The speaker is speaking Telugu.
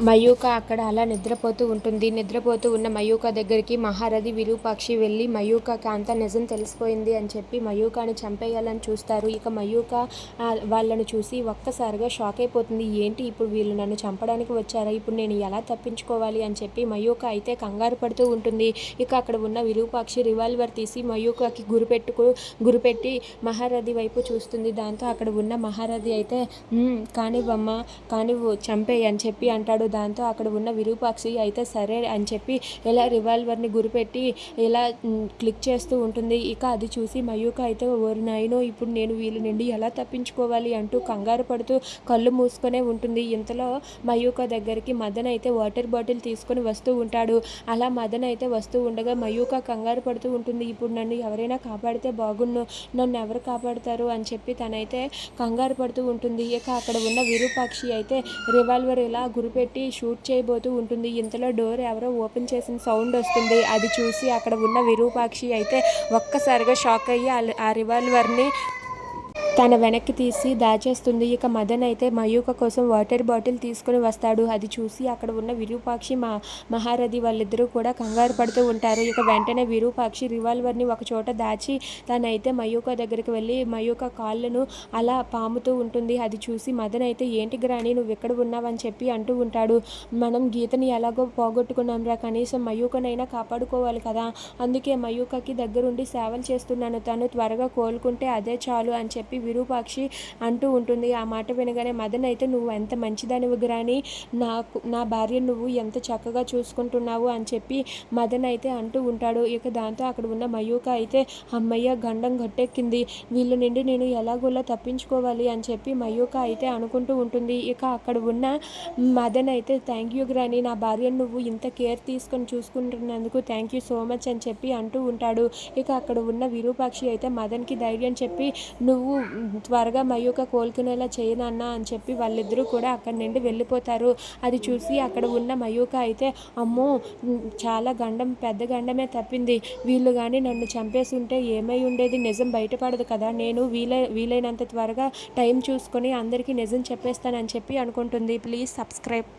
మయూక అక్కడ అలా నిద్రపోతూ ఉంటుంది. నిద్రపోతూ ఉన్న మయూక దగ్గరికి మహారథి విరూపాక్షి వెళ్ళి మయూకకి అంత నిజం తెలిసిపోయింది అని చెప్పి మయూకాని చంపేయాలని చూస్తారు. ఇక మయూక వాళ్ళను చూసి ఒక్కసారిగా షాక్ అయిపోతుంది. ఏంటి ఇప్పుడు వీళ్ళు నన్ను చంపడానికి వచ్చారా? ఇప్పుడు నేను ఎలా తప్పించుకోవాలి? అని చెప్పి మయూక అయితే కంగారు పడుతూ ఉంటుంది. ఇక అక్కడ ఉన్న విరూపాక్షి రివాల్వర్ తీసి మయూకకి గురిపెట్టుకు గురిపెట్టి మహారథి వైపు చూస్తుంది. దాంతో అక్కడ ఉన్న మహారథి అయితే కానివ్వమ్మ కానివ్వు చంపేయి అని చెప్పి అంటాడు. దాంతో అక్కడ ఉన్న విరూపాక్షి అయితే సరే అని చెప్పి ఇలా రివాల్వర్ని గురిపెట్టి ఇలా క్లిక్ చేస్తూ ఉంటుంది. ఇక అది చూసి మయూక అయితే ఓరి నాయనో ఇప్పుడు నేను వీళ్ళ నుండి ఎలా తప్పించుకోవాలి అంటూ కంగారు పడుతూ కళ్ళు మూసుకొనే ఉంటుంది. ఇంతలో మయూక దగ్గరికి మదన్ అయితే వాటర్ బాటిల్ తీసుకొని వస్తూ ఉంటాడు. అలా మదన్ అయితే వస్తూ ఉండగా మయూక కంగారు పడుతూ ఉంటుంది. ఇప్పుడు నన్ను ఎవరైనా కాపాడితే బాగున్ను నన్ను ఎవరు కాపాడుతారు అని చెప్పి తనైతే కంగారు పడుతూ ఉంటుంది. ఇక అక్కడ ఉన్న విరూపాక్షి అయితే రివాల్వర్ ఇలా గురిపెట్టి షూట్ చేయబోతూ ఉంటుంది. ఇంతలో డోర్ ఎవరో ఓపెన్ చేసిన సౌండ్ వస్తుంది. అది చూసి అక్కడ ఉన్న విరూపాక్షి అయితే ఒక్కసారిగా షాక్ అయ్యి ఆ- ఆ రివాల్వర్ని తన వెనక్కి తీసి దాచేస్తుంది. ఇక మదన్ అయితే మయూక కోసం వాటర్ బాటిల్ తీసుకుని వస్తాడు. అది చూసి అక్కడ ఉన్న విరూపాక్షి మా మహారథి వాళ్ళిద్దరూ కూడా కంగారు పడుతూ ఉంటారు. ఇక వెంటనే విరూపాక్షి రివాల్వర్ని ఒక చోట దాచి తనైతే మయూక దగ్గరికి వెళ్ళి మయూక కాళ్ళను అలా పాముతూ ఉంటుంది. అది చూసి మదన్ అయితే ఏంటి గ్రాని నువ్వు ఎక్కడ ఉన్నావని చెప్పి అంటూ ఉంటాడు. మనం గీతని ఎలాగో పోగొట్టుకున్నాంరా కనీసం మయూకనైనా కాపాడుకోవాలి కదా. అందుకే మయూకకి దగ్గరుండి సేవలు చేస్తున్నాను. తను త్వరగా కోలుకుంటే అదే చాలు అని చెప్పి విరూపాక్షి అంటూ ఉంటుంది. ఆ మాట వినగానే మదన్ అయితే నువ్వు ఎంత మంచిదానివి గ్రాని నాకు నా భార్య నువ్వు ఎంత చక్కగా చూసుకుంటున్నావు అని చెప్పి మదన్ అయితే అంటూ ఉంటాడు. ఇక దాంతో అక్కడ ఉన్న మయూక అయితే అమ్మయ్య గండం గట్టెక్కింది. వీళ్ళ నుండి నేను ఎలాగోలా తప్పించుకోవాలి అని చెప్పి మయూక అయితే అనుకుంటూ ఉంటుంది. ఇక అక్కడ ఉన్న మదన్ అయితే థ్యాంక్ యూ గ్రాని నా భార్యను నువ్వు ఇంత కేర్ తీసుకొని చూసుకుంటున్నందుకు థ్యాంక్ యూ సో మచ్ అని చెప్పి అంటూ ఉంటాడు. ఇక అక్కడ ఉన్న విరూపాక్షి అయితే మదన్కి ధైర్యం చెప్పి నువ్వు త్వరగా మయూక కోలుకునేలా చేయనన్నా అని చెప్పి వాళ్ళిద్దరూ కూడా అక్కడి నుండి వెళ్ళిపోతారు. అది చూసి అక్కడ ఉన్న మయూక అయితే అమ్మో చాలా గండం పెద్ద గండమే తప్పింది. వీళ్ళు కానీ నన్ను చంపేసి ఉంటే ఏమై ఉండేది? నిజం బయటపడదు కదా. నేను వీలై వీలైనంత త్వరగా టైం చూసుకొని అందరికీ నిజం చెప్పేస్తానని చెప్పి అనుకుంటుంది. Please subscribe.